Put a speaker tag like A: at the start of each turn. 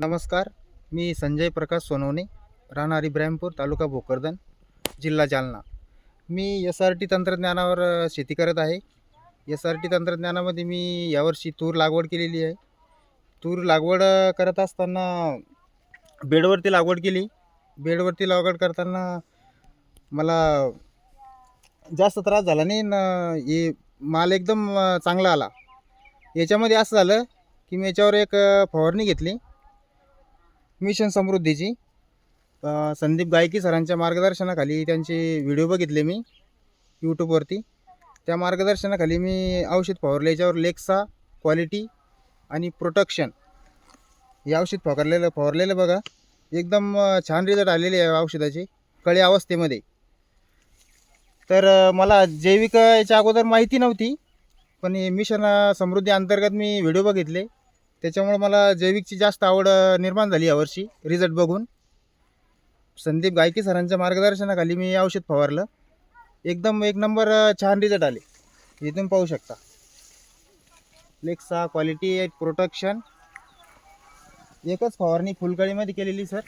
A: नमस्कार मी संजय प्रकाश सोनवणे राहणार इब्राहिमपूर तालुका भोकरदन जिल्हा जालना. मी एस आर टी तंत्रज्ञानावर शेती करत आहे. एस आर टी तंत्रज्ञानामध्ये मी यावर्षी तूर लागवड केलेली आहे. तूर लागवड करत असताना बेडवरती लागवड केली. बेडवरती लागवड करताना मला जास्त त्रास झाला नाही न हे माल एकदम चांगला आला. याच्यामध्ये असं झालं की मी याच्यावर एक फवारणी घेतली. मिशन समृद्धीची. संदीप गायकी सरांच्या मार्गदर्शनाखाली त्यांचे व्हिडिओ बघितले मी यूट्यूबवरती त्या मार्गदर्शनाखाली मी औषध फवारले याच्यावर लेक्सा क्वालिटी आणि प्रोटेक्शन हे औषध फवारलेलं फवारलेलं बघा. एकदम छान रिझल्ट आलेले आहे औषधाचे कळी अवस्थेमध्ये. तर मला जैविक याच्या अगोदर माहिती नव्हती पण हे मिशन समृद्धी अंतर्गत मी व्हिडिओ बघितले. त्याच्यामुळे मला जैविकची जास्त आवड निर्माण झाली यावर्षी रिझल्ट बघून. संदीप गायकी सरांच्या मार्गदर्शनाखाली मी औषध फवारलं. एकदम एक नंबर छान रिझल्ट आले. इथून पाहू शकता. लेक्सा क्वालिटी प्रोटेक्शन एकच फवारणी फुलकळीमध्ये केलेली सर.